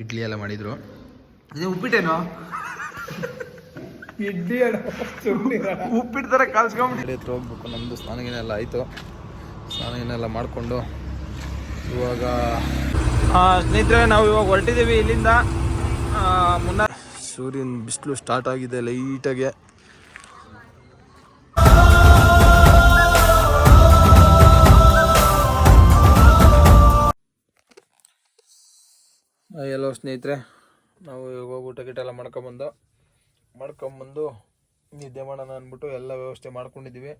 ಇಡ್ಲಿ ಎಲ್ಲ ಮಾಡಿದ್ರು. ಇದು ಉಪ್ಪಿಟ್ಟೇನು? ಇಡ್ಲಿ ಉಪ್ಪಿಟ್ಟು ಥರ ನಮ್ದು ಹತ್ರ ಹೋಗ್ಬೇಕು ನಮ್ಮದು ಸ್ನಾನಗಿನೆಲ್ಲ ಆಯಿತು. ಸ್ನಾನಗಿನೆಲ್ಲ ಮಾಡಿಕೊಂಡು ಇವಾಗ ಸ್ನೇಹಿತರೆ ನಾವು ಇವಾಗ ಹೊರಟಿದ್ದೀವಿ ಇಲ್ಲಿಂದ. ಆ, ಮುನ್ನ ಸೂರ್ಯನ ಬಿಸಿಲು ಸ್ಟಾರ್ಟ್ ಆಗಿದೆ ಲೈಟಾಗೆ ಎಲ್ಲೋ ಸ್ನೇಹಿತರೆ ನಾವು ಇವಾಗ ಊಟ ಗೀಟ ಎಲ್ಲ ಮಾಡ್ಕೊಂಬಂದು ಮಾಡ್ಕೊಂಬಂದು ನಿದ್ದೆ ಮಾಡೋಣ ಅಂದ್ಬಿಟ್ಟು ಎಲ್ಲ ವ್ಯವಸ್ಥೆ ಮಾಡ್ಕೊಂಡಿದ್ದೀವಿ.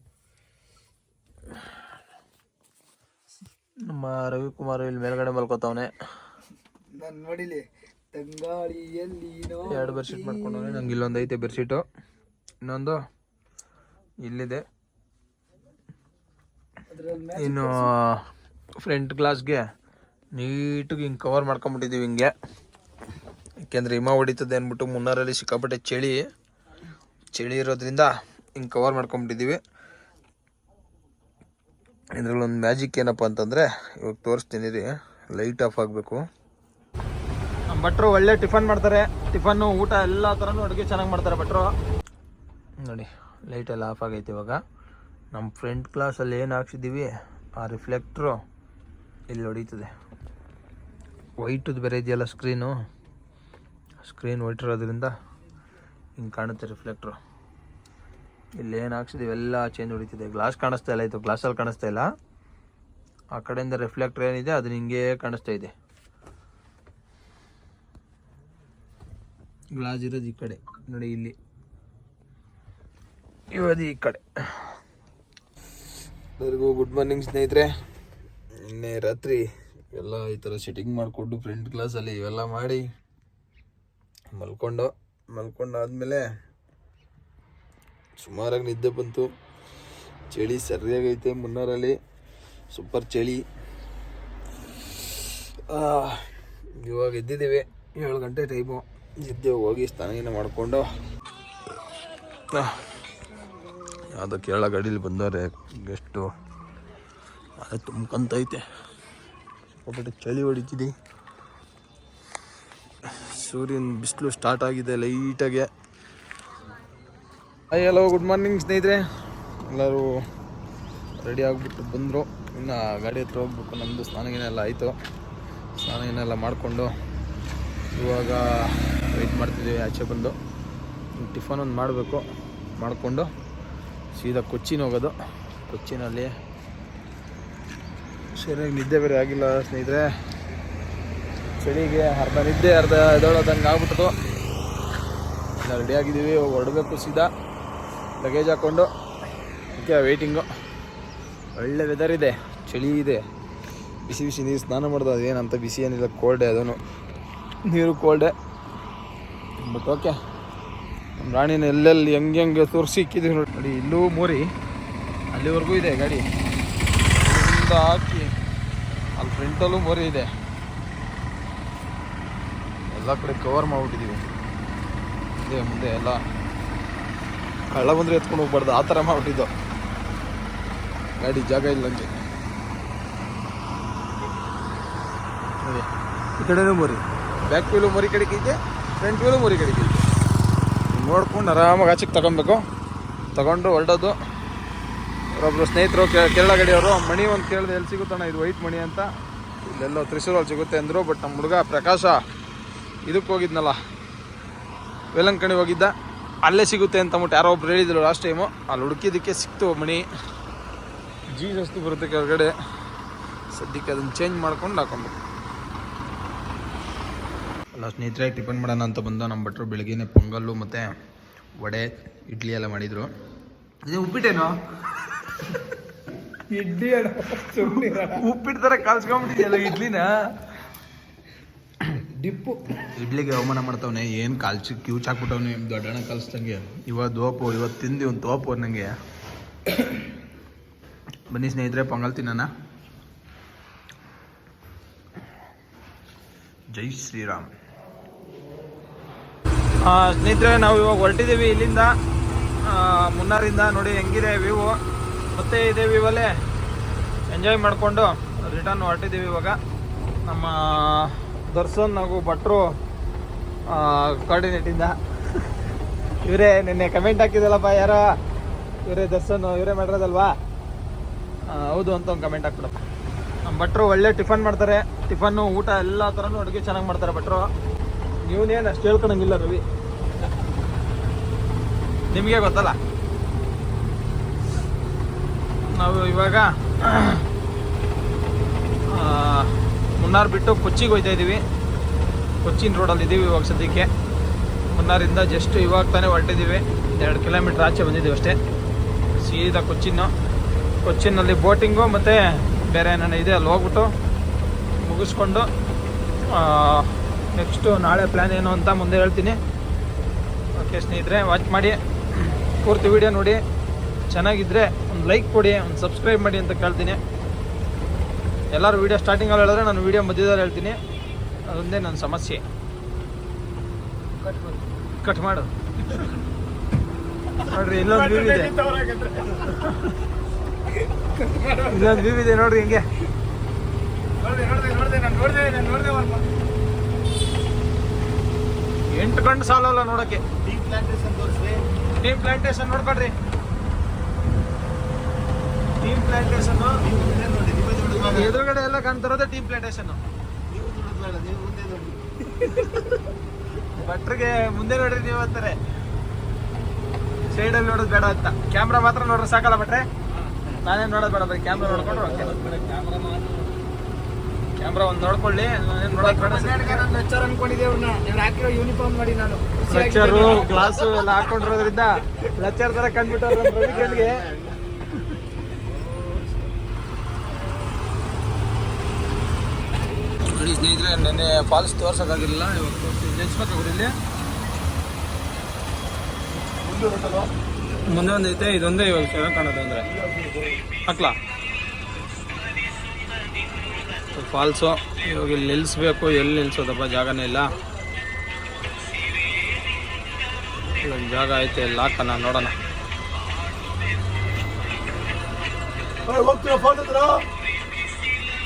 ನಮ್ಮ ರವಿಕುಮಾರ್ ಇಲ್ಲಿ ಮೇಲ್ಗಡೆ ಮಲ್ಕೋತಾವನೆ. ನಾನು ನೋಡಿಲಿ ತಂಗಾಳಿಯಲ್ಲಿ ಎರಡು ಬೆಡ್ಶೀಟ್ ಮಾಡ್ಕೊಂಡವನೆ ನಂಗೆ ಇಲ್ಲೊಂದು ಐತೆ ಬೆಡ್ಶೀಟು ಇನ್ನೊಂದು ಇಲ್ಲಿದೆ. ಇನ್ನು ಫ್ರಂಟ್ ಗ್ಲಾಸ್ಗೆ ನೀಟಾಗಿ ಹಿಂಗೆ ಕವರ್ ಮಾಡ್ಕೊಂಬಿಟ್ಟಿದ್ದೀವಿ ಹಿಂಗೆ. ಯಾಕೆಂದರೆ ಹಿಮ ಹೊಡಿತದೆ ಅಂದ್ಬಿಟ್ಟು ಮುನ್ನಾರಲ್ಲಿ ಸಿಕ್ಕಾಪಟ್ಟೆ ಚಳಿ. ಚಳಿ ಇರೋದ್ರಿಂದ ಹಿಂಗೆ ಕವರ್ ಮಾಡ್ಕೊಂಬಿಟ್ಟಿದ್ದೀವಿ ಇದ್ರಲ್ಲಿ ಒಂದು ಮ್ಯಾಜಿಕ್ ಏನಪ್ಪ ಅಂತಂದರೆ ಇವಾಗ ತೋರಿಸ್ತೀನಿ ರೀ ಲೈಟ್ ಆಫ್ ಆಗಬೇಕು. ನಮ್ಮ ಭಟ್ರು ಒಳ್ಳೆ ಟಿಫನ್ ಮಾಡ್ತಾರೆ. ಟಿಫನ್ನು ಊಟ ಎಲ್ಲ ಥರನೂ ಅಡುಗೆ ಚೆನ್ನಾಗಿ ಮಾಡ್ತಾರೆ ಭಟ್ರು. ನೋಡಿ ಲೈಟ್ ಎಲ್ಲ ಆಫ್ ಆಗೈತೆ ಇವಾಗ. ನಮ್ಮ ಫ್ರಂಟ್ ಕ್ಲಾಸಲ್ಲಿ ಏನು ಹಾಕ್ಸಿದ್ದೀವಿ? ಆ ರಿಫ್ಲೆಕ್ಟ್ರು ಇಲ್ಲಿ ಹೊಡೀತದೆ. ವೈಟದು ಬೇರೆ ಇದೆಯಲ್ಲ ಸ್ಕ್ರೀನು ಸ್ಕ್ರೀನ್ ವೈಟ್ ಇರೋದ್ರಿಂದ ಹಿಂಗೆ ಕಾಣುತ್ತೆ ರಿಫ್ಲೆಕ್ಟ್ರು ಇಲ್ಲಿ ಏನು ಹಾಕ್ಸಿದ್ದೀವಿ ಇವೆಲ್ಲ ಚೇಂಜ್ ಹೊಡಿತಿದೆ. ಗ್ಲಾಸ್ ಕಾಣಿಸ್ತಾ ಇಲ್ಲ ಇದು. ಗ್ಲಾಸಲ್ಲಿ ಕಾಣಿಸ್ತಾ ಇಲ್ಲ. ಆ ಕಡೆಯಿಂದ ರಿಫ್ಲೆಕ್ಟ್ರ್ ಏನಿದೆ ಅದು ಹಿಂಗೆ ಕಾಣಿಸ್ತಾ ಇದೆ. ಗ್ಲಾಸ್ ಇರೋದು ಈ ಕಡೆ. ನೋಡಿ ಇಲ್ಲಿ. ಇರೋದು ಈ ಕಡೆ. ಎಲ್ಲರಿಗೂ ಗುಡ್ ಮಾರ್ನಿಂಗ್ ಸ್ನೇಹಿತರೆ. ನಿನ್ನೆ ರಾತ್ರಿ ಎಲ್ಲ ಈ ಥರ ಸೆಟ್ಟಿಂಗ್ ಮಾಡಿಕೊಂಡು ಫ್ರೆಂಡ್ ಕ್ಲಾಸಲ್ಲಿ ಇವೆಲ್ಲ ಮಾಡಿ ಮಲ್ಕೊಂಡು ಮಲ್ಕೊಂಡಾದಮೇಲೆ ಸುಮಾರಾಗಿ ನಿದ್ದೆ ಬಂತು. ಚಳಿ ಸರಿಯಾಗೈತೆ ಮುನ್ನಾರಲ್ಲಿ. ಸೂಪರ್ ಚಳಿ. ಇವಾಗ ಎದ್ದಿದ್ದೀವಿ. ಏಳು ಗಂಟೆ ಟೈಮು ಎದ್ದೆ ಹೋಗಿ ಸ್ನಾನ ಮಾಡಿಕೊಂಡು ಯಾವುದೋ ಕೇರಳ ಗಾಡೀಲಿ ಬಂದವ್ರೆ ಗೆಸ್ಟು ಅದೇ ತುಂಬ್ಕೊಂತೈತೆ. ಒಬ್ಬಟ್ಟು ಚಳಿ ಹೊಡಿತಿದೆ. ಸೂರ್ಯನ ಬಿಸಿಲು ಸ್ಟಾರ್ಟ್ ಆಗಿದೆ ಲೈಟಾಗೆ ಹಾಯ್ ಹಲೋ ಗುಡ್ ಮಾರ್ನಿಂಗ್ ಸ್ನೇಹಿತರೆ. ಎಲ್ಲರೂ ರೆಡಿ ಆಗಿಬಿಟ್ಟು ಬಂದರು. ಇನ್ನು ಗಾಡಿ ಹತ್ರ ಹೋಗ್ಬೇಕು ನಮ್ಮದು ಸ್ನಾನಗಿನೆಲ್ಲ ಆಯಿತು. ಸ್ನಾನಗಿನೆಲ್ಲ ಮಾಡಿಕೊಂಡು ಇವಾಗ ವೆಯ್ಟ್ ಮಾಡ್ತಿದ್ದೀವಿ ಆಚೆ ಬಂದು. ಟಿಫನ್ ಒಂದು ಮಾಡಬೇಕು. ಮಾಡಿಕೊಂಡು ಸೀದಾ ಕೊಚ್ಚಿನ ಹೋಗೋದು. ಕೊಚ್ಚಿನಲ್ಲಿ ಸರಿಯಾಗಿ ನಿದ್ದೆ ಬೇರೆ ಆಗಿಲ್ಲ ಸ್ನೇಹಿತರೆ. ಚಳಿಗೆ ಅರ್ಧ ನಿದ್ದೆ, ಅರ್ಧ ಎದೊಳೋದಂಗೆ ಆಗ್ಬಿಟ್ಟು ಎಲ್ಲ ರೆಡಿ ಆಗಿದ್ದೀವಿ ಹೊರಡಬೇಕು ಸೀದಾ. ಲಗೇಜ್ ಹಾಕ್ಕೊಂಡು ಅದಕ್ಕೆ ವೆಯ್ಟಿಂಗು ಒಳ್ಳೆ ವೆದರ್ ಇದೆ, ಚಳಿ ಇದೆ. ಬಿಸಿ ಬಿಸಿ ನೀರು ಸ್ನಾನ ಮಾಡೋದು ಅದೇನಂತ ಬಿಸಿ ಏನಿಲ್ಲ ಕೋಲ್ಡೆ ಅದನ್ನು ನೀರು ಕೋಲ್ಡೆ ಬಟ್ ಓಕೆ ನಮ್ಮ ರಾಣಿನ ಎಲ್ಲೆಲ್ಲಿ, ಹೆಂಗೆ ಹೆಂಗೆ ತೋರಿಸಿ ಇಕ್ಕಿದ್ದೀವಿ ನೋಡಿ. ಇಲ್ಲೂ ಮೂರಿ, ಅಲ್ಲಿವರೆಗೂ ಇದೆ ಗಾಡಿ. ಹಾಕಿ. ಫ್ರಂಟಲ್ಲೂ ಮೋರಿ ಇದೆ. ಎಲ್ಲ ಕಡೆ ಕವರ್ ಮಾಡಿಬಿಟ್ಟಿದ್ದೀವಿ ಮುಂದೆ ಮುಂದೆ ಎಲ್ಲ. ಕಳ್ಳ ಬಂದರೆ ಎತ್ಕೊಂಡು ಹೋಗ್ಬಾರ್ದು. ಆ ಥರ ಮಾಡಿಬಿಟ್ಟಿದ್ದು. ಗಾಡಿ ಜಾಗ ಇಲ್ಲ ಹಂಗೆ. ನೋಡಿ. ಈ ಕಡೆನೂ ಮರಿ ಬ್ಯಾಕ್ ವೀಲು ಮರಿ ಕಡೆಗೆ ಐತೆ ಫ್ರಂಟ್ ವೀಲು ಮರಿ ನೋಡ್ಕೊಂಡು ಆರಾಮಾಗಿ ಆಚೆಗೆ ತಗೊಬೇಕು. ತಗೊಂಡು ಹೊರಡೋದು. ಅವರೊಬ್ಬರು ಸ್ನೇಹಿತರು ಕೇರಳ ಗಡಿಯವರು ಮಣಿ ಒಂದು ಕೇಳಿದೆ ಎಲ್ಲಿ ಸಿಗುತ್ತಣ್ಣ? ಇದು ವೈಟ್ ಮಣಿ ಅಂತ. ಇಲ್ಲೆಲ್ಲೋ ತ್ರಿಶೂರಲ್ಲಿ ಸಿಗುತ್ತೆ ಅಂದರು ಬಟ್ ನಮ್ಮ ಹುಡುಗ ಪ್ರಕಾಶ ಇದಕ್ಕೆ ಹೋಗಿದ್ನಲ್ಲ. ವೇಲಂಕಣಿ ಹೋಗಿದ್ದ. ಅಲ್ಲೇ ಸಿಗುತ್ತೆ ಅಂತ ಅಂದ್ಬಿಟ್ಟು ಯಾರೋ ಒಬ್ರು ಹೇಳಿದ್ರು ಲಾಸ್ಟ್ ಟೈಮು ಅಲ್ಲಿ ಹುಡುಕಿದ್ದಕ್ಕೆ ಸಿಕ್ತು ಮಣಿ. ಜೀಸಸ್ತು ಬರುತ್ತೆ ಕೆಳಗಡೆ. ಸದ್ಯಕ್ಕೆ ಅದನ್ನು ಚೇಂಜ್ ಮಾಡ್ಕೊಂಡು ಹಾಕೊಂಡು ಅಲ್ಲ, ಸ್ನೇಹಿತರೆ, ಟಿಫನ್ ಮಾಡೋಣ ಅಂತ ಬಂದ. ನಮ್ಮ ಭಟ್ರು ಬೆಳಗ್ಗೆನೆ ಪೊಂಗಲ್ಲು ಮತ್ತು ವಡೆ, ಇಡ್ಲಿ ಎಲ್ಲ ಮಾಡಿದರು. ಉಪ್ಪಿಟ್ಟೇನು? ಇಡ್ಲಿ ಉಪ್ಪಿಟ್ಟು ಥರ ಕಲ್ಸ್ಕೊಂಬಿಟ್ಟಿದೆಯಲ್ಲ ಇಡ್ಲಿನ? ಡಿಪ್ಪು. ಇಡ್ಲಿಗೆ ಅವಮಾನ ಮಾಡ್ತಾವನೆ ಏನು ಕಾಲ್ಚಿ ಕ್ಯೂಚ್ ಹಾಕ್ಬಿಟ್ಟವನೆ ದೊಡ್ಡಣ್ಣ ಕಲಿಸ್ದಂಗೆ. ಇವಾಗ ದೋಪು ಇವತ್ತು ತಿಂದು ಒಂದು ತೋಪು ನನಗೆ ಬನ್ನಿ ಸ್ನೇಹಿತರೆ ಪೊಂಗಲ್ ತಿನ್ನೋಣ. ಜೈ ಶ್ರೀರಾಮ್. ಸ್ನೇಹಿತರೆ ನಾವು ಇವಾಗ ಹೊರಟಿದ್ದೀವಿ ಇಲ್ಲಿಂದ. ಮುನ್ನಾರಿಂದ ನೋಡಿ ಹೆಂಗಿದೆ ವ್ಯೂ. ಮತ್ತೆ ಇದೇವಿ ಇವಲ್ಲೇ ಎಂಜಾಯ್ ಮಾಡಿಕೊಂಡು ರಿಟರ್ನ್ ಹೊರಟಿದ್ದೀವಿ ಇವಾಗ. ನಮ್ಮ ದರ್ಶನ್ ಹಾಗೂ ಭಟ್ರು ಕೋಆರ್ಡಿನೇಟಿಂದ ಇವರೇ ನಿನ್ನೆ ಕಮೆಂಟ್ ಹಾಕಿದಲ್ಲಪ್ಪ ಯಾರೋ? ಇವರೇ ದರ್ಶನ್, ಇವರೇ ಮಾಡಿರೋದಲ್ವಾ? ಹೌದು ಅಂತ ಒಂದು ಕಮೆಂಟ್ ಹಾಕ್ಬಿಡಪ್ಪ. ನಮ್ಮ ಭಟ್ರು ಒಳ್ಳೆ ಟಿಫನ್ ಮಾಡ್ತಾರೆ. ಟಿಫನ್ನು, ಊಟ ಎಲ್ಲ ಥರನೂ ಅಡುಗೆ ಚೆನ್ನಾಗಿ ಮಾಡ್ತಾರೆ ಭಟ್ರು. ನೀವನೇನು ಅಷ್ಟು ಹೇಳ್ಕೊಳಂಗಿಲ್ಲ ರವಿ. ನಿಮಗೆ ಗೊತ್ತಲ್ಲ? ನಾವು ಇವಾಗ ಮುನ್ನಾರ್ ಬಿಟ್ಟು ಕೊಚ್ಚಿಗೆ ಹೋಗ್ತಾ ಇದ್ದೀವಿ ಕೊಚ್ಚಿನ ರೋಡಲ್ಲಿ ಇದ್ದೀವಿ ಇವಾಗ ಸದ್ಯಕ್ಕೆ. ಮುನ್ನಾರಿಂದ ಜಸ್ಟ್ ಇವಾಗ ತಾನೇ ಹೊರಟಿದ್ದೀವಿ ಎರಡು ಕಿಲೋಮೀಟ್ರ್ ಆಚೆ ಬಂದಿದ್ದೀವಿ ಅಷ್ಟೇ. ಸೀದಾ ಕೊಚ್ಚಿನ ಕೊಚ್ಚಿನಲ್ಲಿ ಬೋಟಿಂಗು ಮತ್ತು ಬೇರೆ ಏನೇನು ಇದೆ, ಅಲ್ಲಿ ಹೋಗ್ಬಿಟ್ಟು ಮುಗಿಸ್ಕೊಂಡು ನೆಕ್ಸ್ಟು ನಾಳೆ ಪ್ಲ್ಯಾನ್ ಏನು ಅಂತ ಮುಂದೆ ಹೇಳ್ತೀನಿ. ಓಕೆ ಸ್ನೇಹಿತರೆ ವಾಚ್ ಮಾಡಿ. ಪೂರ್ತಿ ವಿಡಿಯೋ ನೋಡಿ. ಚೆನ್ನಾಗಿದ್ದರೆ ಒಂದು ಲೈಕ್ ಕೊಡಿ ಒಂದು ಸಬ್ಸ್ಕ್ರೈಬ್ ಮಾಡಿ ಅಂತ ಕೇಳ್ತೀನಿ. ಎಲ್ಲರೂ ವೀಡಿಯೋ ಸ್ಟಾರ್ಟಿಂಗಲ್ಲಿ ಹೇಳಿದ್ರೆ ನಾನು ವೀಡಿಯೋ ಮಧ್ಯದಲ್ಲಿ ಹೇಳ್ತೀನಿ. ಅದೊಂದೇ ನನ್ನ ಸಮಸ್ಯೆ. ಕಟ್ ಮಾಡು. ನೋಡ್ರಿ ಇಲ್ಲೊಂದು ವ್ಯೂ ಇದೆ. ಇಲ್ಲೊಂದು ವ್ಯೂ ಇದೆ ನೋಡ್ರಿ ಹಿಂಗೆ. ಎಂಟು ಗಂಟೆ ಸಾಲಲ್ಲ ನೋಡಕ್ಕೆ. ಟೀ ಪ್ಲಾಂಟೇಶನ್ ಟೀಮ್ ಪ್ಲಾಂಟೇಶನ್ ನೋಡ್ಕೊಳ್ರಿ. ಟೀಮ್ ಪ್ಲಾಂಟೇಶನ್ ನೀವು ಮುಂದೆ ನೋಡಿ ನೀವು ದುಡ್ಡು ಎದುರುಗಡೆ ಎಲ್ಲ ಕಾಣ್ತಿರೋದೇ ಟೀಮ್ ಪ್ಲಾಂಟೇಶನ್ ನೀವು ದುಡ್ಡು ನೀವು ಮುಂದೆ ನೋಡಿ. ಭಟ್ರಿಗೆ ಮುಂದೆ ನೋಡ್ರಿ ನೀವು ಅಂತಾರೆ. ಸೈಡಲ್ಲಿ ನೋಡೋದು ಬೇಡ ಅಂತ. ಕ್ಯಾಮ್ರಾ ಮಾತ್ರ ನೋಡ್ರೆ ಸಾಕಲ್ಲ ಭಟ್ರೆ? ನಾನೇನು ನೋಡೋದು ಬೇಡ ಬರೀ ಕ್ಯಾಮ್ರಾ ನೋಡ್ಕೊಂಡು ಕ್ಯಾಮ್ರಾ ಒಂದು ನೋಡ್ಕೊಳ್ಳಿ ನಾನೇನು ನೋಡೋದು ಬೇಡ ನಾನು ಲೆಕ್ಚರ್ ಅನ್ಕೊಂಡಿದ್ದೆ ಅವ್ರನ್ನ ನೀವು ಹಾಕಿರೋ ಯೂನಿಫಾರ್ಮ್ ಮಾಡಿ ನಾನು. ಲೆಕ್ಚರು ಗ್ಲಾಸು ಎಲ್ಲ ಹಾಕೊಂಡಿರೋದ್ರಿಂದ ಲೆಕ್ಚರ್ ತರ ಕಂಡ್ಬಿಟ್ಟು ನಮ್ಮ ರವಿ ಕಣ್ಣಿಗೆ ನೋಡಿ ಸ್ನೇಹಿತರೆ, ನೆನ್ನೆ ಫಾಲ್ಸ್ ತೋರ್ಸೋಕ್ಕಾಗಿಲ್ಲ ಇವತ್ತು ಮುಂದೆ ಒಂದು ಐತೆ, ಇದೊಂದೇ ಇವಾಗ ಚೆನ್ನಾಗಿ ಕಾಣೋದು ಅಂದರೆ. ಹಾಕ್ಲಾ ಫಾಲ್ಸು ಇವಾಗ ಇಲ್ಲಿ ನಿಲ್ಲಿಸ್ಬೇಕು ಎಲ್ಲಿ ನಿಲ್ಲಿಸೋದಪ್ಪ ಜಾಗನೇ ಇಲ್ಲ. ಜಾಗ ಐತೆ ಇಲ್ಲಿ ಹಾಕೋಣ, ನೋಡೋಣ.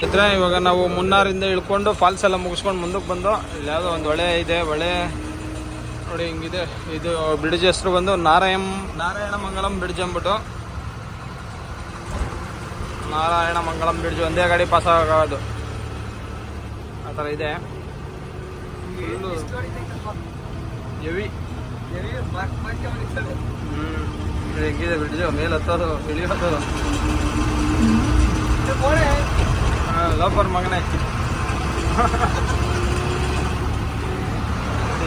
ಇದ್ರೆ ಇವಾಗ ನಾವು ಮುನ್ನಾರಿಂದ ಇಳ್ಕೊಂಡು ಫಾಲ್ಸ್ ಎಲ್ಲ ಮುಗಿಸ್ಕೊಂಡು ಮುಂದಕ್ಕೆ ಬಂದು ಇಲ್ಲಿ ಯಾವುದೋ ಒಂದು ಹೊಳೆ ಇದೆ, ಹೊಳೆ ನೋಡಿ ಹಿಂಗಿದೆ. ಇದು ಬ್ರಿಡ್ಜ್ ಹೆಸರು ಬಂದು ನಾರಾಯಣ ನಾರಾಯಣ ಮಂಗಲಂ ಬ್ರಿಡ್ಜ್ ಅಂದ್ಬಿಟ್ಟು. ನಾರಾಯಣ ಮಂಗಲಂ ಬ್ರಿಡ್ಜ್ ಒಂದೇ ಗಾಡಿ ಪಾಸ್ ಆಗೋದು. ಆ ಥರ ಇದೆ. ಹೆವಿ ಹ್ಞೂ ಹೆಂಗಿದೆ ಬ್ರಿಡ್ಜ್ ಮೇಲೆ ಹತ್ತೋದು ಇಳಿಯೋದು ಲೋಪರ್ ಮಗನೇ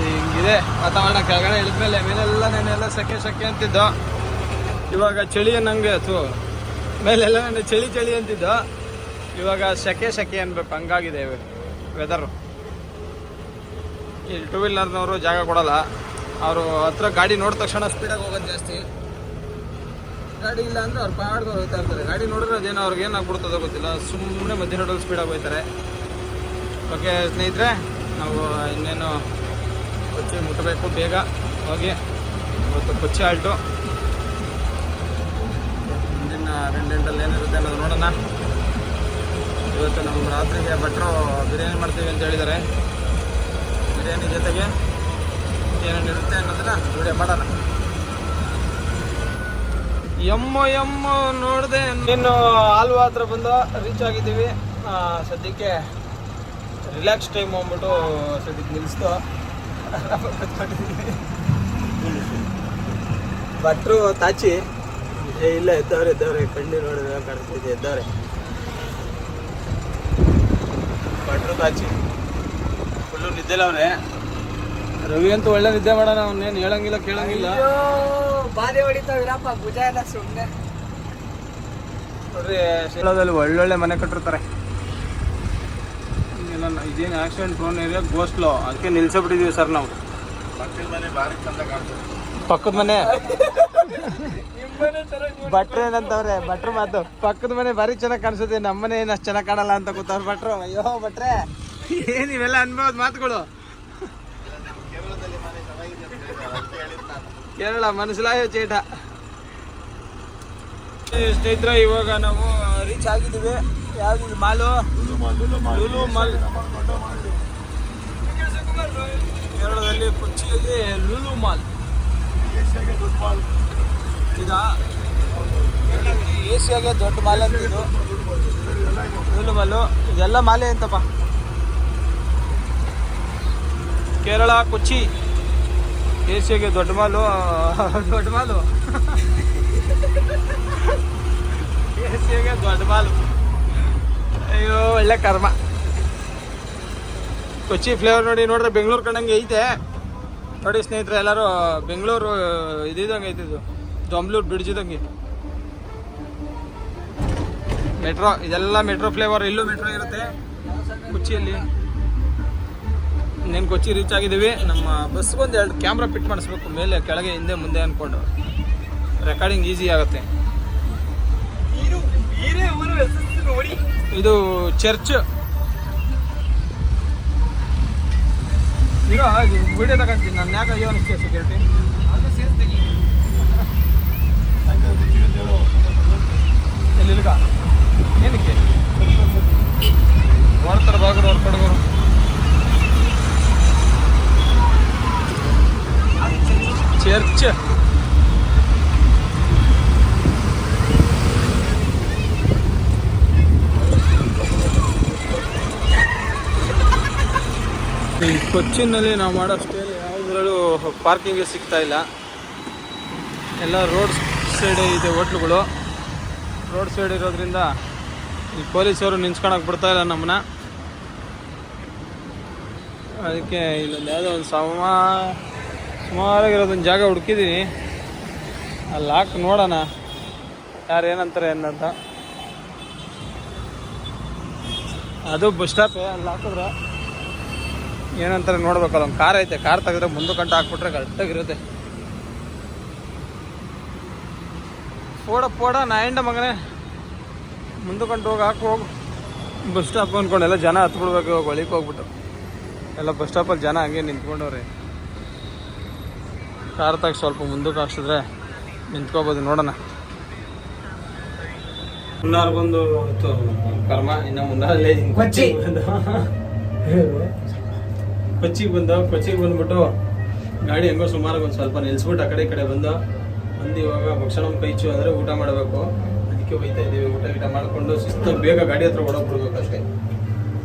ಹಿಂಗಿದೆ. ವಾತಾವರಣ ಕೆಳಗಡೆ ಇಳಿದ್ಮೇಲೆ ಮೇಲೆಲ್ಲ ನೆನೆಲ್ಲ ಸೆಕೆ ಸೆಕೆ ಅಂತಿದ್ದ. ಇವಾಗ ಚಳಿ ಅನ್ನಂಗೆ ಅಥವಾ ಮೇಲೆಲ್ಲ ನೆನೆ ಚಳಿ ಚಳಿ ಅಂತಿದ್ದ. ಇವಾಗ ಸೆಕೆ ಸೆಕೆ ಅನ್ಬೇಕು. ಹಂಗಾಗಿದೆ ವೆದರ್ ಇಲ್ಲಿ ಟೂ ವೀಲರ್ನವರು ಜಾಗ ಕೊಡಲ್ಲ. ಅವರು ಹತ್ರ ಗಾಡಿ ನೋಡಿದ ತಕ್ಷಣ ಸ್ಪೀಡಾಗಿ ಹೋಗೋದು ಜಾಸ್ತಿ. ಗಾಡಿ ಇಲ್ಲ ಅಂದ್ರೆ ಅವ್ರು ಪಾಡ್ದು ಹೋಗ್ತಾ ಇರ್ತಾರೆ. ಗಾಡಿ ನೋಡಿದ್ರೆ ಅದೇನೋ ಅವ್ರಿಗೆ ಏನಾಗ್ಬಿಡ್ತದೋ ಗೊತ್ತಿಲ್ಲ. ಸುಮ್ಮನೆ ಮಧ್ಯ ರೋಡಲ್ಲಿ ಸ್ಪೀಡಾಗಿ ಹೋಗ್ತಾರೆ ಓಕೆ, ಸ್ನೇಹಿತರೆ, ನಾವು ಇನ್ನೇನು ಕೊಚ್ಚಿ ಮುಟ್ಟಬೇಕು ಬೇಗ. ಹೋಗಿ. ಇವತ್ತು ಕೊಚ್ಚಿ ಆಲ್ಟು ಮುಂದಿನ ರೆಂಡೆಂಟಲ್ಲಿ ಏನಿರುತ್ತೆ ಅನ್ನೋದು ನೋಡೋಣ. ಇವತ್ತು ನಮ್ಮ ರಾತ್ರಿಗೆ ಭಟ್ರು ಬಿರಿಯಾನಿ ಮಾಡ್ತೀವಿ ಅಂತ ಹೇಳಿದ್ದಾರೆ. ಬಿರಿಯಾನಿ ಜೊತೆಗೆ ಏನೇನಿರುತ್ತೆ ಅನ್ನೋದನ್ನ ವಿಡಿಯೋ ಮಾಡೋಣ. ಎಮ್ಮೋ ಎಮ್ಮೋ ನೋಡಿದೆ ಇನ್ನು ಆಲ್ವಾ ಹತ್ರ ಬಂದು ರೀಚ್ ಆಗಿದ್ದೀವಿ. ಸದ್ಯಕ್ಕೆ ರಿಲ್ಯಾಕ್ಸ್ ಟೈಮ್ ಹೋಗ್ಬಿಟ್ಟು ಸದ್ಯಕ್ಕೆ ನಿಲ್ಲಿಸ್ತು ಭಟ್ರು, ತಾಚಿ. ಏ, ಇಲ್ಲ, ಎದ್ದವ್ರೆ ಎದ್ದವ್ರೆ, ಕಣ್ಣೀರು ನೋಡಿದ್ರೆ ಕಾಣಿಸ್ತಿದೆ, ಎದ್ದವ್ರೆ. ಭಟ್ರು, ತಾಚಿ. ಫುಲ್ಲು ನಿದ್ದೆಲವ್ರೆ. ರವಿ ಅಂತೂ ಒಳ್ಳೆ ನಿದ್ದೆ ಮಾಡೋಣ ಅವನೇನು ಹೇಳಂಗಿಲ್ಲ ಕೇಳಂಗಿಲ್ಲ. ಬಾಧೆ ಹೊಡಿತಾವಿರಪ್ಪ ಭುಜ ಎಲ್ಲ ಸುಮ್ಮನೆ ನೋಡ್ರಿ ಶಿಲಾದಲ್ಲಿ ಒಳ್ಳೊಳ್ಳೆ ಮನೆ ಕಟ್ಟಿರ್ತಾರೆ. ಇದೇನು ಆಕ್ಸಿಡೆಂಟ್ ಫೋನ್ ಏರಿಯಾ ಗೋಸ್ಲೋ ಅದಕ್ಕೆ ನಿಲ್ಸಬಿಟ್ಟಿದೀವಿ ಸರ್ ನಾವು. ಪಕ್ಕದ ಮನೆ ಭಟ್ರು ಏನಂತವ್ರೆ? ಭಟ್ರು ಮಾತು. ಪಕ್ಕದ ಮನೆ ಭಾರಿ ಚೆನ್ನಾಗಿ ಕಾಣಿಸುತ್ತೆ ನಮ್ಮನೆ ಏನು ಅಷ್ಟು ಚೆನ್ನಾಗಿ ಕಾಣಲ್ಲ ಅಂತ ಗೊತ್ತವ್ರು ಭಟ್ರು ಅಯ್ಯೋ ಭಟ್ರೆ. ಏನ್ ಇವೆಲ್ಲ ಅನ್ಬೋದು ಮಾತುಗಳು? ಕೇರಳ ಮನಸ್ಲಾಯ ಚೇಟ. ಸ್ನೇಹಿತರ ಇವಾಗ ನಾವು ರೀಚ್ ಆಗಿದ್ದೀವಿ. ಯಾವ್ದು ಮಾಲು? ಲೂಲು ಮಾಲ್ ಕೇರಳದಲ್ಲಿ ಕೊಚ್ಚಿಯಲ್ಲಿ ಲುಲು ಮಾಲ್. ಈಗ ಏಷ್ಯಾಗೆ ದೊಡ್ಡ ಮಾಲ್ ಅಂತ ಇದು. ಲುಲು ಮಾಲು. ಇದೆಲ್ಲ ಮಾಲೆ ಅಂತಪ್ಪ. ಕೇರಳ ಕೊಚ್ಚಿ. ಏಷ್ಯಾಗೆ ದೊಡ್ಡ ಮಾಲು ದೊಡ್ಡ ಮಾಲು. ಏಷ್ಯಾಗೆ ದೊಡ್ಡ ಮಾಲು. ಅಯ್ಯೋ, ಒಳ್ಳೆ ಕರ್ಮ. ಕೊಚ್ಚಿ ಫ್ಲೇವರ್ ನೋಡಿ ನೋಡ್ರೆ ಬೆಂಗಳೂರು ಕಂಡಂಗೆ ಐತೆ. ನೋಡಿ ಸ್ನೇಹಿತರೆ, ಎಲ್ಲರೂ ಬೆಂಗಳೂರು ಇದಿದಂಗೆ ಐತೆ ಇದು. ದೊಂಬ್ಲೂರು ಬ್ರಿಡ್ಜ್ ಮೆಟ್ರೋ ಇದೆಲ್ಲ ಮೆಟ್ರೋ ಫ್ಲೇವರ್ ಇಲ್ಲೂ ಮೆಟ್ರೋ ಇರುತ್ತೆ. ಕೊಚ್ಚಿಯಲ್ಲಿ. ಇನ್ನೇನು ಕೊಚ್ಚಿ ರೀಚ್ ಆಗಿದ್ದೀವಿ. ನಮ್ಮ ಬಸ್ಗೆ ಒಂದು ಎರಡು ಕ್ಯಾಮ್ರಾ ಫಿಟ್ ಮಾಡಿಸ್ಬೇಕು. ಮೇಲೆ ಕೆಳಗೆ ಹಿಂದೆ ಮುಂದೆ ಅಂದ್ಕೊಂಡು ರೆಕಾರ್ಡಿಂಗ್ ಈಸಿ ಆಗುತ್ತೆ. ಇದು ಚರ್ಚ್ ಈಗ ವಿಡಿಯೋ ತಗೊಂತೀನಿ. ನಾನು ಯಾಕೆ ಅಯ್ಯೋ ಅನಿಸ್ತೀಯ ಸೆಕ್ಯೂರಿಟಿ ಎಲ್ಲಿಲ್ಗ ಏನಕ್ಕೆ ಮಾಡ್ತಾರೆ ಬಾಗ್ರು ಅವ್ರ ಕಡೆಗರು ಚರ್ಚ್ ಈ ಕೊಚ್ಚಿನಲ್ಲಿ ನಾವು ಮಾಡೋ ಸ್ಟೇಲ್ ಯಾವುದ್ರಲ್ಲೂ ಪಾರ್ಕಿಂಗ್ ಸಿಗ್ತಾ ಇಲ್ಲ. ಎಲ್ಲ ರೋಡ್ ಸೈಡ್ ಇದೆ ಹೋಟ್ಲುಗಳು. ರೋಡ್ ಸೈಡ್ ಇರೋದ್ರಿಂದ ಈ ಪೊಲೀಸರು ನಿಂತ್ಕೊಳಕ್ಕೆ ಬಿಡ್ತಾ ಇಲ್ಲ ನಮ್ಮನ್ನ. ಅದಕ್ಕೆ ಇಲ್ಲೊಂದು ಯಾವುದೋ ಒಂದು ಸಮ ಸುಮಾರಾಗಿರೋದೊಂದು ಜಾಗ ಹುಡುಕಿದ್ದೀನಿ. ಅಲ್ಲಿ ಹಾಕಿ ನೋಡೋಣ. ಯಾರು ಏನಂತಾರೆ ಏನಂತ ಅದು ಬಸ್ ಸ್ಟಾಪೇ ಅಲ್ಲಿ ಹಾಕಿದ್ರೆ ಏನಂತಾರೆ ನೋಡ್ಬೇಕಲ್ಲ, ಒಂದು ಕಾರ್ ಐತೆ. ಕಾರ್ ತೆಗೆದ್ರೆ ಮುಂದೆ ಕಂಟ ಹಾಕ್ಬಿಟ್ರೆ ಕರೆಕ್ಟಾಗಿರುತ್ತೆ ಪೋಡ ಪೋಡ ನಾಯಂಡ ಮಗನೇ. ಮುಂದೆ ಕಂಡು ಹೋಗಿ, ಹಾಕಿ, ಹೋಗು. ಬಸ್ ಸ್ಟಾಪ್ ಅಂದ್ಕೊಂಡು ಎಲ್ಲ ಜನ ಹತ್ಬಿಡ್ಬೇಕು, ಇವಾಗ ಒಳಿಕ್ ಹೋಗ್ಬಿಟ್ಟು. ಎಲ್ಲ ಬಸ್ ಸ್ಟಾಪಲ್ಲಿ ಜನ ಹಂಗೆ ನಿಂತ್ಕೊಂಡವ್ರೆ. ಕಾರ್ ತಾಗ ಸ್ವಲ್ಪ ಮುಂದಕ್ಕೆ ಹಾಕ್ಸಿದ್ರೆ ನಿಂತ್ಕೋಬೋದು ನೋಡೋಣ. ಮುನ್ನಾರ್ಗೊಂದು ಕರ್ಮ ಇನ್ನು ಮುನ್ನಾರಲ್ಲೇ ಕೊಚ್ಚಿ. ಕೊಚ್ಚಿಗೆ ಬಂದ ಕೊಚ್ಚಿಗೆ ಬಂದ್ಬಿಟ್ಟು ಗಾಡಿ ಹೆಂಗೋ ಸುಮಾರು ಒಂದು ಸ್ವಲ್ಪ ನಿಲ್ಸ್ಬಿಟ್ಟು ಆ ಕಡೆ ಈ ಕಡೆ ಬಂದು. ಬಂದು ಇವಾಗ ಭಕ್ಷಣ ಕೈಚು ಅಂದರೆ ಊಟ ಮಾಡಬೇಕು. ಅದಕ್ಕೆ ಹೋಯ್ತಾ ಇದ್ದೀವಿ. ಊಟ ಗೀಟ ಮಾಡಿಕೊಂಡು ಸುಸ್ತು ಬೇಗ ಗಾಡಿ ಹತ್ರ ಓಡೋಗ್ಬಿಡ್ಬೇಕು ಅಷ್ಟೇ.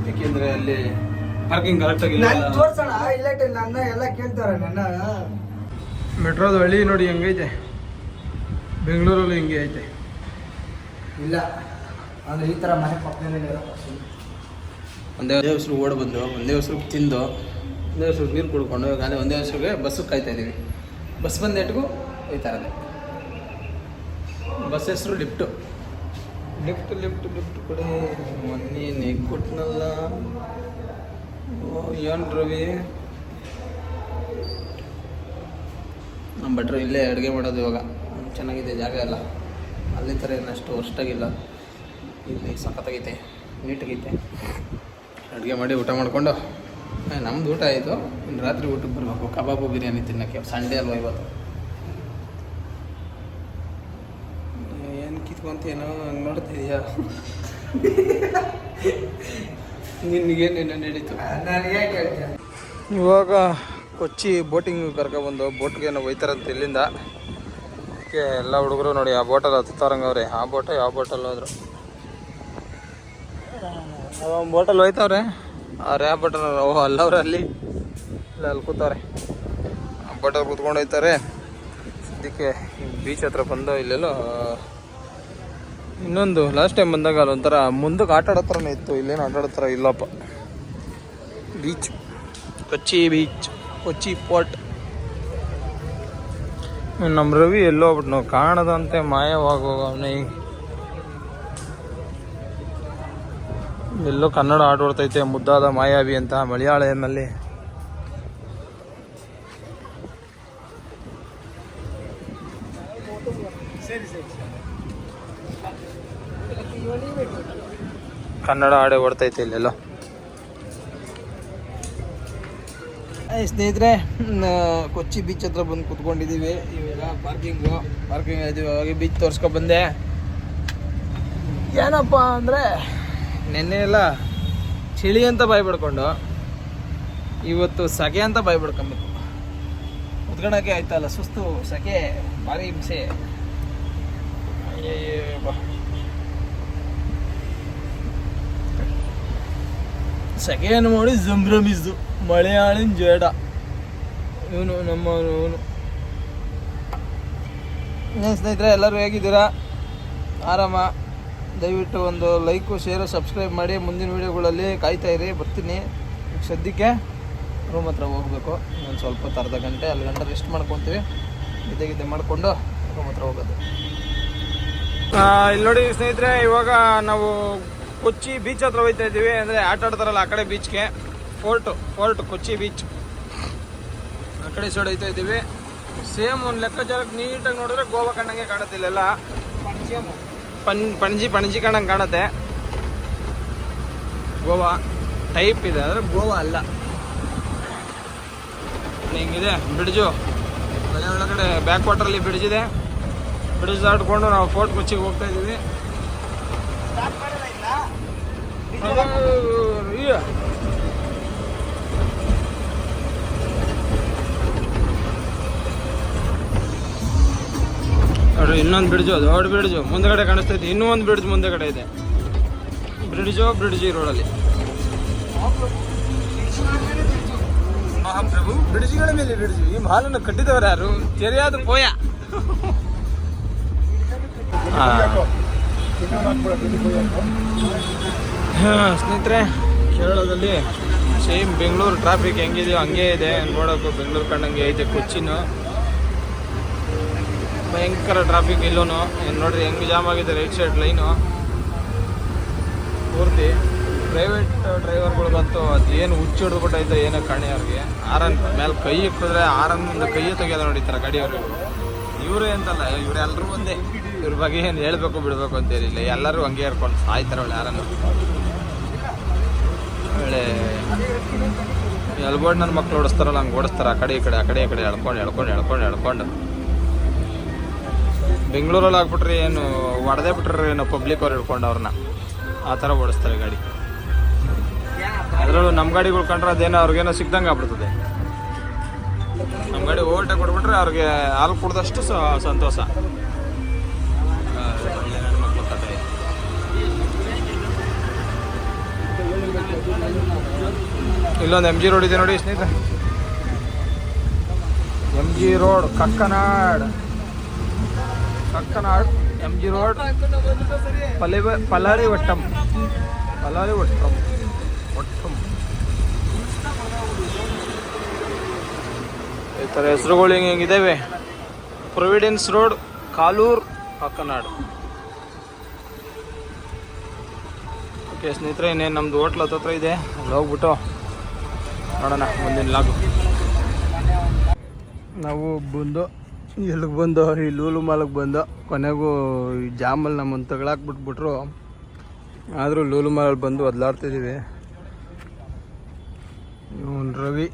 ಯಾಕೆಂದ್ರೆ ಅಲ್ಲಿ ಪಾರ್ಕಿಂಗ್ ಕರೆಕ್ಟಾಗಿಲ್ಲ ನಾನು ತೋರ್ಸೋಣ ಇಲ್ಲ ನನ್ನ ಎಲ್ಲ ಕೇಳ್ತಾರೆ ನನ್ನ. ಮೆಟ್ರೋದ ಹಳ್ಳಿ ನೋಡಿ ಹೆಂಗೈತೆ? ಬೆಂಗಳೂರಲ್ಲಿ ಹಿಂಗೆ ಐತೆ. ಇಲ್ಲ ಅಂದ್ರೆ ಈ ಥರ ಮನೆ ಪಕ್ಕದಲ್ಲಿ ಒಂದೇ ಒಂದೇ ಹೆಸರು ಓಡ್ ಬಂದು ಒಂದೇ ಹೆಸರು ತಿಂದು ಒಂದೇ ಹೆಸರು ನೀರು ಕುಡ್ಕೊಂಡು ಅದೇ ಒಂದೇ ಹೆಸರಿಗೆ ಬಸ್ಸು ಕಾಯ್ತಾ ಇದ್ದೀವಿ ಬಸ್ ಬಂದೇಟ್ಗೂ ಈ ಇರೋದೆ ಬಸ್ ಹೆಸರು ಲಿಫ್ಟು ಲಿಫ್ಟ್ ಲಿಫ್ಟ್ ಲಿಫ್ಟ್ ಕೊಡಿ ಮೊನ್ನೆ ನೆಗ್ ಕೊಟ್ಟನಲ್ಲ ಓ ಏನು ರವಿ ನಮ್ಮ ಭಟ್ರು ಇಲ್ಲೇ ಅಡುಗೆ ಮಾಡೋದು ಇವಾಗ. ಚೆನ್ನಾಗಿದೆ ಜಾಗ ಎಲ್ಲ. ಅಲ್ಲಿ ಥರ ಏನಷ್ಟು ವರ್ಷಾಗಿಲ್ಲ ಇಲ್ಲಿ ಸಖತ್ತಾಗೈತೆ ನೀಟಾಗೈತೆ. ಅಡುಗೆ ಮಾಡಿ ಊಟ ಮಾಡಿಕೊಂಡು. ನಮ್ದು ಊಟ ಆಯಿತು. ಇನ್ನು ರಾತ್ರಿ ಊಟಕ್ಕೆ ಬರಬೇಕು. ಕಬಾಬು ಬಿರಿಯಾನಿ ತಿನ್ನೋಕ್ಕೆ. ಸಂಡೇ ಅಲ್ವಾ ಇವತ್ತು? ಏನು ಕಿತ್ಕೊಂತೇನೋ ಹಂಗೆ ನೋಡ್ತಿದ್ಯಾ? ನಿನಗೇನೇನೋ ನಡೀತು? ನನಗೆ ಇವಾಗ ಕೊಚ್ಚಿ ಬೋಟಿಂಗ್ ಕರ್ಕೊಬಂದು ಬೋಟ್ಗೆ ಏನೋ ಒಯ್ತಾರಂತ ಇಲ್ಲಿಂದ. ಅದಕ್ಕೆ ಎಲ್ಲ ಹುಡುಗರು ನೋಡಿ ಆ ಬೋಟಲ್ಲಿ ಹತ್ತಾರಂಗವ್ರೆ ಆ ಬೋಟ, ಯಾವ ಬೋಟಲ್ಲಿ ಹೋದ್ರು? ಬೋಟಲ್ಲಿ ಹೋಯ್ತವ್ರೆ. ಅವ್ರು ಯಾವ ಬೋಟಲ್ ಓಹ್, ಅಲ್ಲವ್ರೆ ಅಲ್ಲಿ. ಇಲ್ಲ, ಅಲ್ಲಿ ಕೂತಾರೆ ಆ ಬೋಟಲ್ಲಿ ಕೂತ್ಕೊಂಡು ಹೋಯ್ತಾರೆ. ಸದ್ಯಕ್ಕೆ ಬೀಚ್ ಹತ್ರ ಬಂದು ಇಲ್ಲೆಲ್ಲೋ, ಇನ್ನೊಂದು ಲಾಸ್ಟ್ ಟೈಮ್ ಬಂದಾಗ ಅಲ್ಲೊಂಥರ ಮುಂದಕ್ಕೆ ಆಟ ಆಡೋ ಥರನೇ ಇತ್ತು. ಇಲ್ಲೇನು ಆಟ ಆಡೋ ಥರ ಇಲ್ಲಪ್ಪ. Beach Kochi beach Kochi port ನಮ್ಮ ರವಿ ಎಲ್ಲೋ ಹೋಗ್ಬಿಟ್ಟು ನಾವು ಕಾಣದಂತೆ ಮಾಯವಾಗೋಗವನ ಈಗ ಎಲ್ಲೋ ಕನ್ನಡ ಆಡೋಡ್ತೈತೆ ಮುದ್ದಾದ ಮಾಯಾವಿ ಅಂತ ಮಲಯಾಳಂನಲ್ಲಿ. ಕನ್ನಡ ಆಡೆ ಓಡ್ತೈತೆ ಇಲ್ಲೆಲ್ಲೋ. ಹಾಯ್ ಸ್ನೇಹಿತರೆ ಕೊಚ್ಚಿ ಬೀಚ್ ಹತ್ರ ಬಂದು ಕುತ್ಕೊಂಡಿದ್ದೀವಿ. ಇವಾಗ ಪಾರ್ಕಿಂಗು ಪಾರ್ಕಿಂಗ್ ಆಯ್ತು ಅವಾಗ ಬೀಚ್ ತೋರ್ಸ್ಕೊ ಬಂದೆ. ಏನಪ್ಪ ಅಂದರೆ, ನೆನ್ನೆ ಎಲ್ಲ ಚಳಿ ಅಂತ ಬಾಯ್ ಇವತ್ತು ಸಗೆ ಅಂತ ಬಾಯ್ಬಿಡ್ಕೊಬೇಕು ಕುತ್ಕೊಳಕ್ಕೆ ಆಯ್ತಲ್ಲ, ಸುಸ್ತು ಸಗೆ ಭಾರಿ ಹಿಂಸೆ. ಸೆಕೆಯನ್ನು ಮಾಡಿ ಸಂಭ್ರಮಿಸಿದು ಮಲಯಾಳಿನ ಜೇಡ. ಇವನು ನಮ್ಮ ಇವನು ಸ್ನೇಹಿತರೆ ಎಲ್ಲರೂ ಹೇಗಿದ್ದೀರಾ? ಆರಾಮ? ದಯವಿಟ್ಟು ಒಂದು ಲೈಕು ಶೇರು ಸಬ್ಸ್ಕ್ರೈಬ್ ಮಾಡಿ. ಮುಂದಿನ ವೀಡಿಯೋಗಳಲ್ಲಿ ಕಾಯ್ತಾ ಇರಿ. ಬರ್ತೀನಿ. ಈಗ ಸದ್ಯಕ್ಕೆ ರೂಮ್ ಹತ್ರ ಹೋಗಬೇಕು. ಇನ್ನೊಂದು ಸ್ವಲ್ಪ ಹೊತ್ತು ಅರ್ಧ ಗಂಟೆ ಅಲ್ಲಿ ಗಂಟೆ ರೆಸ್ಟ್ ಮಾಡ್ಕೊತೀವಿ. ಗಿದ್ದೆ ಗಿದ್ದೆ ಮಾಡಿಕೊಂಡು ರೂಮ್ ಹತ್ರ ಹೋಗೋದು. ಇಲ್ಲಿ ನೋಡಿ ಸ್ನೇಹಿತರೆ ಇವಾಗ ನಾವು ಕೊಚ್ಚಿ ಬೀಚ್ ಹತ್ರ ಹೋಗ್ತಾ ಇದ್ದೀವಿ. ಅಂದರೆ ಆಟ ಆಡ್ತಾರಲ್ಲ ಆ ಕಡೆ ಬೀಚ್ಗೆ ಫೋರ್ಟು ಫೋರ್ಟ್ ಕೊಚ್ಚಿ ಬೀಚ್ ಆ ಕಡೆ ಸೈಡ್ ಹೋಗ್ತಾ ಇದ್ದೀವಿ. ಸೇಮ್ ಒಂದು ಲೆಕ್ಕಾಚಾರಕ್ಕೆ ನೀಟಾಗಿ ನೋಡಿದ್ರೆ ಗೋವಾ ಕಣ್ಣಂಗೆ ಕಾಣುತ್ತಿಲ್ಲ ಇಲ್ಲೆಲ್ಲ. ಪಣ್ ಪಣಜಿ ಪಣಜಿ ಕಣ್ಣಂಗೆ ಕಾಣುತ್ತೆ. ಗೋವಾ ಟೈಪ್ ಇದೆ, ಆದರೆ ಗೋವಾ ಅಲ್ಲ. ಹಿಂಗಿದೆ ಬ್ರಿಡ್ಜು ಮನೆ ಒಳಗಡೆ ಬ್ಯಾಕ್ ವಾಟರಲ್ಲಿ ಬ್ರಿಡ್ಜ್ ಇದೆ. ಬ್ರಿಡ್ಜ್ ದಾಟ್ಕೊಂಡು ನಾವು ಫೋರ್ಟ್ ಕೊಚ್ಚಿಗೆ ಹೋಗ್ತಾ ಇದ್ದೀವಿ. ನೋಡ್ರಿ ಇನ್ನೊಂದು ಬ್ರಿಡ್ಜು ದೊಡ್ಡ ಬ್ರಿಡ್ಜ್ ಮುಂದಗಡೆ ಕಾಣಿಸ್ತೈತಿ ಇನ್ನೂ ಒಂದು ಬ್ರಿಡ್ಜ್ ಮುಂದೆಗಡೆ ಇದೆ. ಬ್ರಿಡ್ಜು ಬ್ರಿಡ್ಜ್ ಈ ರೋಡಲ್ಲಿ ಮಹಾಪ್ರಭು ಬ್ರಿಡ್ಜ್ಗಳ ಮೇಲೆ ಬ್ರಿಡ್ಜು ಈ ಮಾಲನ್ನು ಕಟ್ಟಿದವರು ಯಾರು? ತೆರೆಯಾದ ಪೋಯ. ಹಾ. ಸ್ನೇಹಿತರೆ, ಕೇರಳದಲ್ಲಿ ಸೇಮ್ ಬೆಂಗಳೂರು ಟ್ರಾಫಿಕ್ ಹೆಂಗಿದೆಯೋ ಹಂಗೆ ಇದೆ. ನೋಡೋಕು ಬೆಂಗಳೂರು ಕಂಡಂಗೆ ಐತೆ ಕೊಚ್ಚಿನು. ಭಯಂಕರ ಟ್ರಾಫಿಕ್ ಇಲ್ಲೂ ನೋಡ್ರಿ, ಹೆಂಗೆ ಜಾಮ್ ಆಗಿದೆ ರೈಟ್ ಸೈಡ್ ಲೈನು ಪೂರ್ತಿ ಪ್ರೈವೇಟ್ ಡ್ರೈವರ್ಗಳಿಗಂತೂ ಅದು ಏನು ಹುಚ್ಚು ಹಿಡ್ಬಿಟ್ಟೈತೆ ಏನೋ ಕಾಣಿ ಅವ್ರಿಗೆ. ಆರನ್ ಮೇಲೆ ಕೈ ಇಟ್ಟಿದ್ರೆ ಆರನ್ ಒಂದು ಕೈ ತೆಗೆದ ನೋಡಿ ತರ ಥರ ಗಾಡಿಯವರು. ಇವರೇ ಅಂತಲ್ಲ ಇವರೆಲ್ಲರೂ ಒಂದೇ. ಇವ್ರ ಬಗ್ಗೆ ಏನು ಹೇಳಬೇಕು ಬಿಡಬೇಕು ಅಂತೇಳಿಲ್ಲ ಎಲ್ಲರೂ ಹಂಗೆ ಇರ್ಕೊಂಡು ಸಾಯ್ತಾರೆ ಒಳ್ಳೆ ಯಾರನ್ನು ಒಳ್ಳೆ ಎಲ್ಬೋಡ್ ನನ್ನ ಮಕ್ಳು ಓಡಿಸ್ತಾರಲ್ಲ, ಹಂಗೆ ಓಡಿಸ್ತಾರೆ. ಆ ಕಡೆ, ಈ ಕಡೆ, ಆ ಕಡೆ, ಈ ಕಡೆ ಎಳ್ಕೊಂಡು ಎಳ್ಕೊಂಡು ಎಳ್ಕೊಂಡು ಎಳ್ಕೊಂಡು. ಬೆಂಗಳೂರಲ್ಲಿ ಆಗ್ಬಿಟ್ರೆ ಏನು, ಹೊಡೆದೇ ಬಿಟ್ರೆ ಏನು ಪಬ್ಲಿಕ್ ಅವ್ರು ಹಿಡ್ಕೊಂಡು ಅವ್ರನ್ನ ಆ ಥರ ಓಡಿಸ್ತಾರೆ ಗಾಡಿ. ಅದರಲ್ಲೂ ನಮ್ಮ ಗಾಡಿಗಳು ಉಳ್ಕೊಂಡ್ರೆ ಅದೇನೋ ಅವ್ರಿಗೇನೋ ಸಿಗ್ದಂಗೆ ಆಗ್ಬಿಡ್ತದೆ. ನಮ್ಮ ಗಾಡಿ ಓವರ್ಟೇಕ್ ಕೊಟ್ಬಿಟ್ರೆ ಅವ್ರಿಗೆ ಹಾಲು ಕುಡ್ದಷ್ಟು ಸಂತೋಷ. ಇಲ್ಲೊಂದು ಎಂ ಜಿ ರೋಡ್ ಇದೆ ನೋಡಿ ಸ್ನೇಹಿತರೆ. M G road Kakkanad. Kakkanad M G road ಪಲಿವ Palarivattom Palarivattom ಒಟ್ಟಂ ಈ ಥರ ಹೆಸರುಗಳು ಹಿಂಗೆ ಹಿಂಗಿದ್ದಾವೆ ಪ್ರೊವಿಡೆನ್ಸ್ ರೋಡ್ ಕಾಲೂರ್, ಕಕ್ಕನಾಡ್. ಓಕೆ ಸ್ನೇಹಿತರೆ ಇನ್ನೇನು ನಮ್ಮದು ಹೋಟ್ಲ್ ಹತ್ರ ಇದೆ. ಅಲ್ಲಿ ಹೋಗ್ಬಿಟ್ಟು ನೋಡೋಣ ಮುಂದಿನ ಲಾಗು ನಾವು ಬಂದು ಎಲ್ಲಿಗೆ ಬಂದು ಈ ಲೂಲು ಮಾಲಕ್ಕೆ ಬಂದು ಕೊನೆಗೂ ಈ ಜಾಮಲ್ಲಿ ನಮ್ಮನ್ನು ತಗೊಳಾಕ್ಬಿಟ್ಬಿಟ್ರು ಆದರೂ ಲೂಲು ಮಾಲಲ್ಲಿ ಬಂದು ಒದ್ಲಾಡ್ತಿದ್ದೀವಿ ಇವನು ರವಿ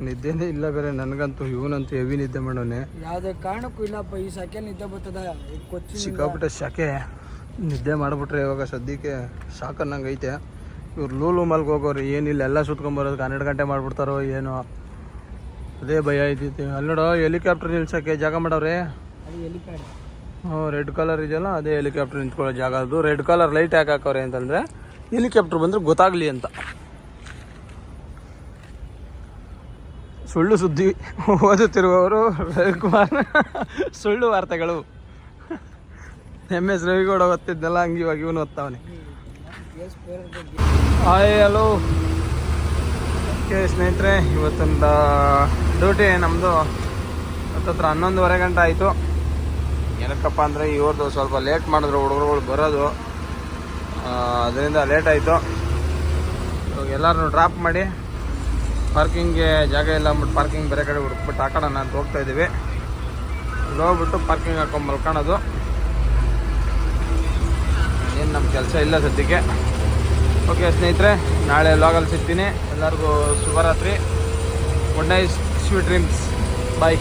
ನಿದ್ದೆನೇ ಇಲ್ಲ ಬೇರೆ. ನನಗಂತೂ ಇವನಂತೂ ಹೆವಿ ನಿದ್ದೆ ಮಾಡೋನೆ. ಯಾವುದೇ ಕಾರಣಕ್ಕೂ ಇಲ್ಲಪ್ಪ ಈ ಶಾಖೆ ನಿದ್ದೆ ಬರ್ತದ? ಸಿಕ್ಕಾಪಟ್ಟೆ ಶಾಕೆ ನಿದ್ದೆ ಮಾಡಿಬಿಟ್ರೆ ಇವಾಗ ಸದ್ಯಕ್ಕೆ ಸಾಕನ್ನಂಗೈತೆ. ಐತೆ ಇವ್ರು ಲೂಲು ಮಲ್ಗೆ ಹೋಗೋರು ಏನಿಲ್ಲ ಎಲ್ಲ ಸುತ್ಕೊಂಬರೋದಕ್ಕೆ ಹನ್ನೆರಡು ಗಂಟೆ ಮಾಡಿಬಿಡ್ತಾರೋ ಏನೋ. ಅದೇ ಭಯ ಐತಿತ್ತು ಅಲ್ಲಿ ನೋಡೋ ಹೆಲಿಕಾಪ್ಟರ್ ನಿಲ್ಸೋಕ್ಕೆ ಜಾಗ ಮಾಡವ್ರೆ? ಹ್ಞೂ ರೆಡ್ ಕಲರ್ ಇದೆಯಲ್ಲ ಅದೇ ಹೆಲಿಕಾಪ್ಟರ್ ನಿಂತ್ಕೊಳ್ಳೋ ಜಾಗ ಅದು. ರೆಡ್ ಕಲರ್ ಲೈಟ್ ಯಾಕೆ ಹಾಕವ್ರೆ ಅಂತಂದರೆ ಹೆಲಿಕಾಪ್ಟರ್ ಬಂದರೆ ಗೊತ್ತಾಗಲಿ ಅಂತ. ಸುಳ್ಳು ಸುದ್ದಿ ಓದುತ್ತಿರುವವರು ರವಿಕುಮಾರ್. ಸುಳ್ಳು ವಾರ್ತೆಗಳು. ಎಂ ಎಸ್ ರವಿಗೌಡ ಗೊತ್ತಿದ್ದಲ್ಲ ಹಂಗೆ ಇವಾಗ ಇವನು ಓದ್ತಾವನೆ ಹಾಯ್ ಹಲೋ ಓಕೆ ಸ್ನೇಹಿತರೆ ಇವತ್ತೊಂದು ಡ್ಯೂಟಿ ನಮ್ಮದು ಹತ್ತತ್ರ ಹನ್ನೊಂದುವರೆ ಗಂಟೆ ಆಯಿತು. ಏನಕ್ಕಪ್ಪ ಅಂದರೆ ಇವ್ರದ್ದು ಸ್ವಲ್ಪ ಲೇಟ್ ಮಾಡಿದ್ರು ಹುಡುಗರುಗಳು ಬರೋದು. ಅದರಿಂದ ಲೇಟ್ ಆಯಿತು. ಇವಾಗ ಎಲ್ಲರೂ ಡ್ರಾಪ್ ಮಾಡಿ ಪಾರ್ಕಿಂಗ್ಗೆ ಜಾಗ ಇಲ್ಲ ಅಂದ್ಬಿಟ್ಟು ಪಾರ್ಕಿಂಗ್ ಬೇರೆ ಕಡೆ ಹುಡುಕ್ಬಿಟ್ಟು ಹಾಕೋಣ ಅಂತ ಹೋಗ್ತಾ ಇದ್ದೀವಿ. ಹೋಗ್ಬಿಟ್ಟು ಪಾರ್ಕಿಂಗ್ ಹಾಕೊಂಡು ಮಲ್ಕೊಳೋದು ಏನು ನಮ್ಮ ಕೆಲಸ ಇಲ್ಲ ಸದ್ಯಕ್ಕೆ. ಓಕೆ ಸ್ನೇಹಿತರೆ, ನಾಳೆ ಲಾಗಲ್ಲಿ ಸಿಗ್ತೀನಿ. ಎಲ್ಲರಿಗೂ ಶುಭರಾತ್ರಿ. Good night sweet dreams bye